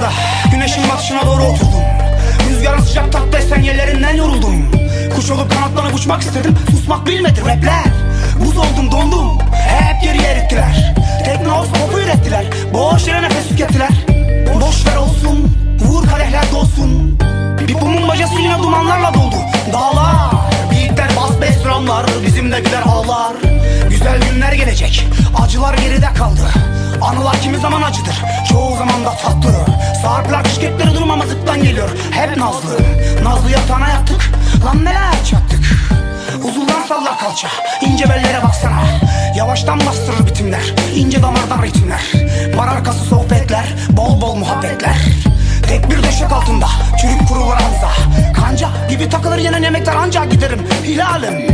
altında Güneşin batışına doğru oturdum. Rüzgarın sıcak tatlı esen yerlerinden yoruldum. Kuş olup kanatlanıp uçmak istedim. Susmak bilmedi rapler. Buz oldum dondum. Hep geri erittiler. Tekne olsa kopu ürettiler. Boş yere nefes tükettiler. Boş ver olsun Vur kadehler dolsun. Bir bumun bacası yine dumanlarla doldu. Dağlar Beatler bas bass Bizim de güler ağlar. Güzel günler gelecek. Acılar geride kaldı. Anılar kimi zaman acıdır. Nazlı Nazlı yatağına yattık Lan neler çattık? Uzundan sallar kalça ince bellere baksana. Yavaştan bastırır bitimler ince damardan ritimler. Bar arkası sohbetler Bol bol muhabbetler. Tek bir döşek altında çürük kuru ranza. Kanca gibi takılır yenen yemekler ancak giderim Hilalim